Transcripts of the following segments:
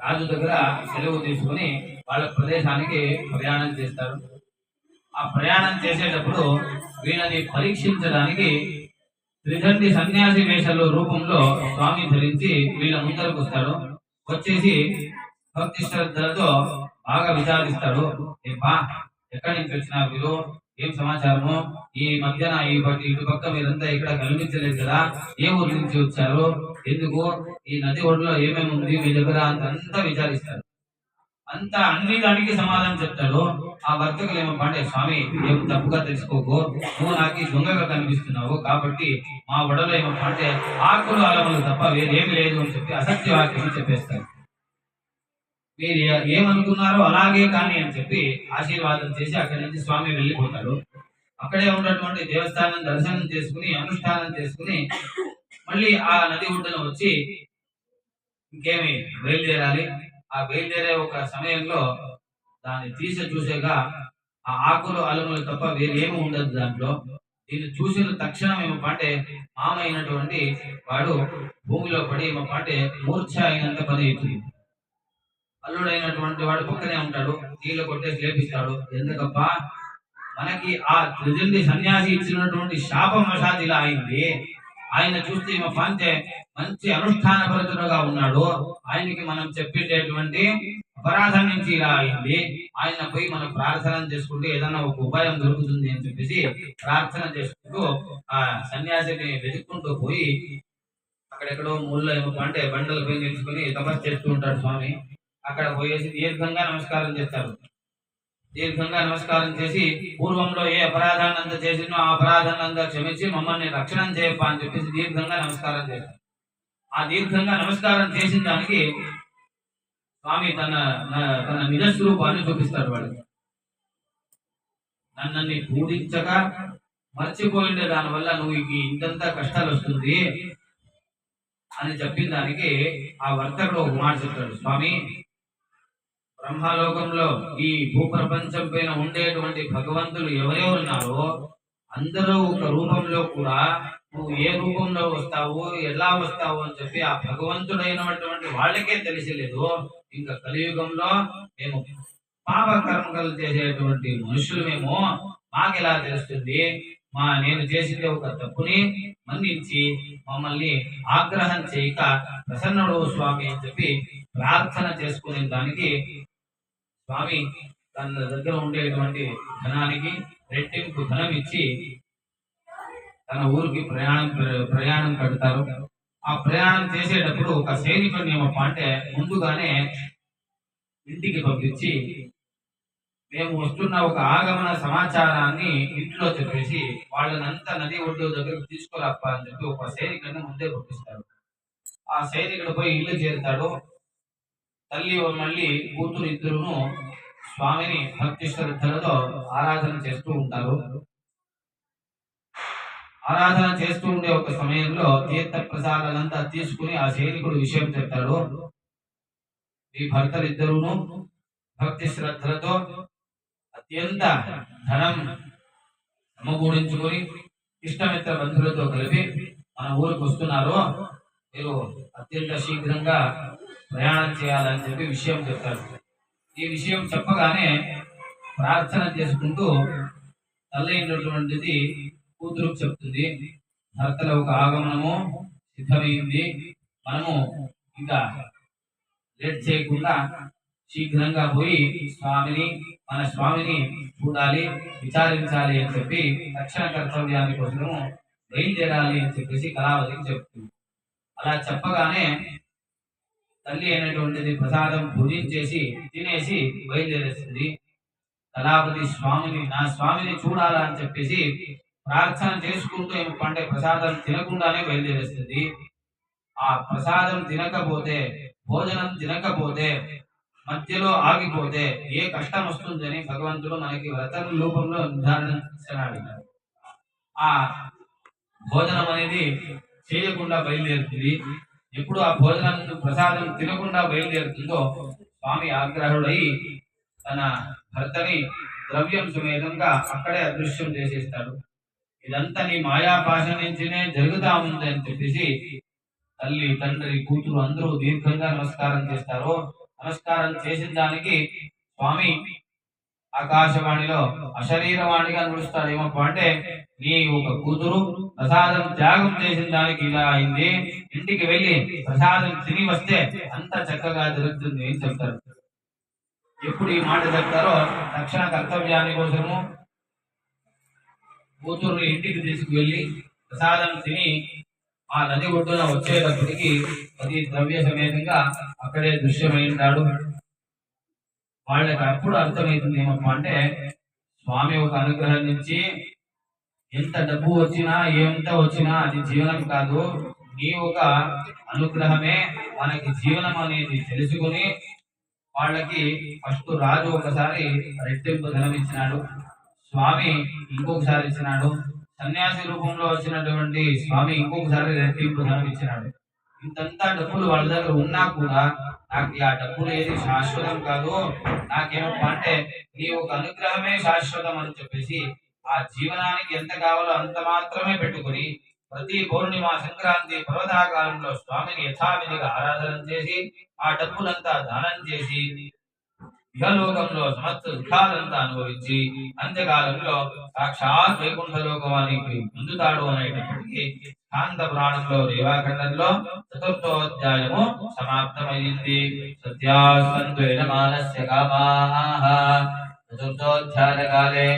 రాజు దగ్గర సెలవు తీసుకుని వాళ్ళ ప్రదేశానికి ప్రయాణం చేస్తారు. ఆ ప్రయాణం చేసేటప్పుడు వీళ్ళని పరీక్షించడానికి త్రిదండి సన్యాసి వేషాల రూపంలో స్వామి ధరించి వీళ్ళ ముందరకు వస్తాడు వచ్చేసి భక్తి శ్రద్ధలతో బాగా విచారిస్తాడు ఏపా ఎక్కడి నుంచి వచ్చినారు మీరు? ఏం సమాచారము? ఈ మధ్యన ఈ ఇటు పక్క మీరంతా ఇక్కడ కనిపించలేదు కదా? ఏ ఊరు నుంచి వచ్చారు? ఎందుకు? ఈ నది ఒడ్డులో ఏమేమి ఉంది? మీ దగ్గర అంతంతా విచారిస్తారు. అంత అన్ని దానికి సమాధానం చెప్తాడు ఆ వర్తకులు ఏమో పాండే స్వామి ఏం తప్పుగా తెలుసుకోకు. నువ్వు నాకు దొంగగా కనిపిస్తున్నావు. కాబట్టి మా ఒడలో ఏమో పాండే ఆకులు అలములు తప్ప వేరేమి లేదు అని చెప్పి అసత్య వాక్యం చెప్పేస్తారు. మీరు ఏమనుకున్నారో అలాగే కానీ అని చెప్పి ఆశీర్వాదం చేసి అక్కడి నుంచి స్వామి వెళ్ళిపోతాడు. అక్కడే ఉన్నటువంటి దేవస్థానం దర్శనం చేసుకుని అనుష్ఠానం చేసుకుని మళ్ళీ ఆ నది ఒడ్డున వచ్చి ఇంకేమి బయలుదేరాలి. ఆ బయలుదేరే ఒక సమయంలో దాన్ని తీసి చూసేగా ఆ ఆకులు అలములు తప్ప వేరేమి ఉండదు దాంట్లో. దీన్ని చూసిన తక్షణం ఏమో పాటే మామైనటువంటి అయినటువంటి వాడు భూమిలో పడి ఏమో పాటే మూర్ఛ అయినంత పని అవుతుంది అల్లుడైనటువంటి వాడు పక్కనే ఉంటాడు నీళ్ళు కొట్టేసి లేపిస్తాడు. ఎందుకప్ప? మనకి ఆ త్రిజండి సన్యాసి ఇచ్చినటువంటి శాపం వశాత్ ఇలా అయింది. ఆయన చూస్తే మా పాంతే మంచి అనుష్ఠాన పరుతుడుగా ఉన్నాడు. ఆయనకి మనం చెప్పేటటువంటి అపరాధం నుంచి ఇలా అయింది. ఆయన పోయి మనం ప్రార్థన చేసుకుంటే ఏదన్నా ఒక ఉపాయం దొరుకుతుంది అని చెప్పేసి ప్రార్థన చేసుకుంటూ ఆ సన్యాసిని వెతుక్కుంటూ పోయి అక్కడెక్కడో ముళ్ళ ఏమో అంటే బండలు పోయి నిలుచుకుని తపస్సు చేస్తూ ఉంటాడు స్వామి. అక్కడ పోయేసి దీర్ఘంగా నమస్కారం చేస్తారు. దీర్ఘంగా నమస్కారం చేసి పూర్వంలో ఏ అపరాధాన్ని అంతా చేసినో ఆ అపరాధాన్ని అంతా క్షమించి మమ్మల్ని రక్షణ చేయప్ప అని చెప్పేసి దీర్ఘంగా నమస్కారం చేస్తారు. ఆ దీర్ఘంగా నమస్కారం చేసిన దానికి స్వామి తన తన నిజ స్వరూపాన్ని చూపిస్తాడు వాడికి నన్ను పూజించక మర్చిపోయిండే దానివల్ల నువ్వు ఇంతంతా కష్టాలు వస్తుంది అని చెప్పిన దానికి ఆ వర్తకుడు ఒక మాట చెప్తాడు. స్వామి బ్రహ్మలోకంలో ఈ భూప్రపంచం పైన ఉండేటువంటి భగవంతులు ఎవరెవరు ఉన్నారో అందరూ ఒక రూపంలో కూడా నువ్వు ఏ రూపంలో వస్తావు ఎలా వస్తావు అని చెప్పి ఆ భగవంతుడైనటువంటి వాళ్ళకే తెలిసలేదు. ఇంకా కలియుగంలో మేము పాప కర్మలు చేసేటువంటి మనుషులు మేము. మాకెలా తెలుస్తుంది? మా నేను చేసింది ఒక తప్పుని మన్నించి మమ్మల్ని ఆగ్రహం చేయక ప్రసన్నుడు స్వామి అని చెప్పి ప్రార్థన చేసుకునే దానికి స్వామి తన దగ్గర ఉండేటువంటి ధనానికి రెట్టింపు ధనం ఇచ్చి తన ఊరికి ప్రయాణం ప్రయాణం కడతారు. ఆ ప్రయాణం చేసేటప్పుడు ఒక సైనికుడిని ఏమప్ప అంటే ముందుగానే ఇంటికి పంపించి మేము వస్తున్న ఒక ఆగమన సమాచారాన్ని ఇంట్లో చెప్పేసి వాళ్ళనంతా నది ఒడ్డు దగ్గరకు తీసుకురాప్ప అని చెప్పి ఒక సైనికుడిని ముందే పంపిస్తారు. ఆ సైనికుడు పోయి ఇల్లు చేరుతాడు. తల్లి మళ్ళీ కూతురు ఇద్దరును స్వామిని భక్తి శ్రద్ధలతో ఆరాధన చేస్తూ ఉంటారు. ఆరాధన చేస్తూ ఉండే ఒక సమయంలో తీర్థ ప్రసాదాలంతా తీసుకుని ఆ సైనికుడు విషయం చెప్తాడు. ఈ భర్తలిద్దరూను భక్తి శ్రద్ధలతో అత్యంత ధనం సమకూడించుకొని ఇష్టమిత్ర బంధువులతో కలిపి మన ఊరికి వస్తున్నారు. మీరు అత్యంత శీఘ్రంగా ప్రయాణం చేయాలని చెప్పి విషయం చెప్తారు ఈ విషయం చెప్పగానే ప్రార్థన చేసుకుంటూ తల్లైనటువంటిది కూతురు చెప్తుంది. భర్తల ఒక ఆగమనము సిద్ధమైంది. మనము ఇంకా లేట్ చేయకుండా శీఘ్రంగా పోయి స్వామిని మన స్వామిని చూడాలి విచారించాలి అని చెప్పి రక్షణ కర్తవ్యాన్ని కోసము బయలుదేరాలి అని చెప్పేసి కళావతికి చెప్తుంది. అలా చెప్పగానే తల్లి అయినటువంటిది ప్రసాదం భుజించేసి తినేసి బయలుదేరేస్తుంది. కళాపతి స్వామిని నా స్వామిని చూడాలా అని చెప్పేసి ప్రార్థన చేసుకుంటూ ఏమి పండే ప్రసాదం తినకుండానే బయలుదేరేస్తుంది. ఆ ప్రసాదం తినకపోతే భోజనం తినకపోతే మధ్యలో ఆగిపోతే ఏ కష్టం వస్తుందని భగవంతుడు మనకి వ్రతం రూపంలో నిర్ధారణ అడిగారు ఆ భోజనం అనేది చేయకుండా బయలుదేరుతుంది. ఎప్పుడు ఆ భోజనం ప్రసాదం తినకుండా బయలుదేరుతుందో స్వామి ఆగ్రహుడై తన భర్తని ద్రవ్యం సుమేధంగా అక్కడే అదృశ్యం చేసేస్తాడు. ఇదంతా నీ మాయాపాష నుంచినే జరుగుతా ఉంది అని చెప్పేసి తల్లి తండ్రి కూతురు అందరూ దీర్ఘంగా నమస్కారం చేస్తారు నమస్కారం చేసిన దానికి స్వామి ఆకాశవాణిలో అశరీరవాణిగా నడుస్తాడు. ఏమప్ప అంటే నీ ఒక కూతురు ప్రసాదం త్యాగం చేసిన దానికి ఇలా అయింది. ఇంటికి వెళ్ళి ప్రసాదం తిని వస్తే అంత చక్కగా జరుగుతుంది అని చెప్తారు. ఎప్పుడు ఈ మాట చెప్తారో తక్షణ కర్తవ్యాన్ని కోసము కూతురుని ఇంటికి తీసుకువెళ్ళి ప్రసాదం తిని ఆ నది ఒడ్డున వచ్చేటప్పటికి అది ద్రవ్య సమేతంగా అక్కడే దృశ్యమై ఉంటాడు. వాళ్ళకి అప్పుడు అర్థమవుతుంది ఏమప్పా అంటే స్వామి ఒక అనుగ్రహం నుంచి ఎంత డబ్బు వచ్చినా ఎంత వచ్చినా అది జీవనం కాదు. నీ ఒక అనుగ్రహమే మనకి జీవనం అనేది తెలుసుకుని వాళ్ళకి ఫస్ట్ రాజు ఒకసారి రెట్టింపు ధనం ఇచ్చినాడు స్వామి ఇంకొకసారి ఇచ్చినాడు. సన్యాసి రూపంలో వచ్చినటువంటి స్వామి ఇంకొకసారి రెట్టింపు ధనం ఇచ్చినాడు ఇంతంతా డబ్బులు వాళ్ళ దగ్గర ఉన్నా కూడా నాకు ఆ డబ్బులు ఏది శాశ్వతం కాదు. నాకేమంటే అంటే నీ ఒక అనుగ్రహమే శాశ్వతం అని చెప్పేసి ఆ జీవనానికి ఎంత కావాలో అంత మాత్రమే పెట్టుకుని ప్రతి పౌర్ణిమ సంక్రాంతి పర్వతాకాలంలో స్వామిని యథావిధిగా ఆరాధన చేసి ఆ డబ్బులంతా దానం చేసి ఇహలోకంలో సమస్త దుఃఖాలంతా అనుభవించి అంత్యకాలంలో సాక్షాత్ వైకుంఠ లోకానికి పొందుతాడు అనేటప్పటికీ కాంత పురాణంలో రేవాఖండంలో చతుర్థోధ్యాయము సమాప్తమైంది. సత్యాస్తంత్వేన మానస్య చతుర్థోధ్యాయ కాలే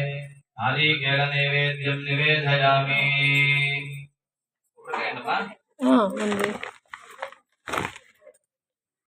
నారీకేళ నైవేద్యం నివేదయామి. ఉంది.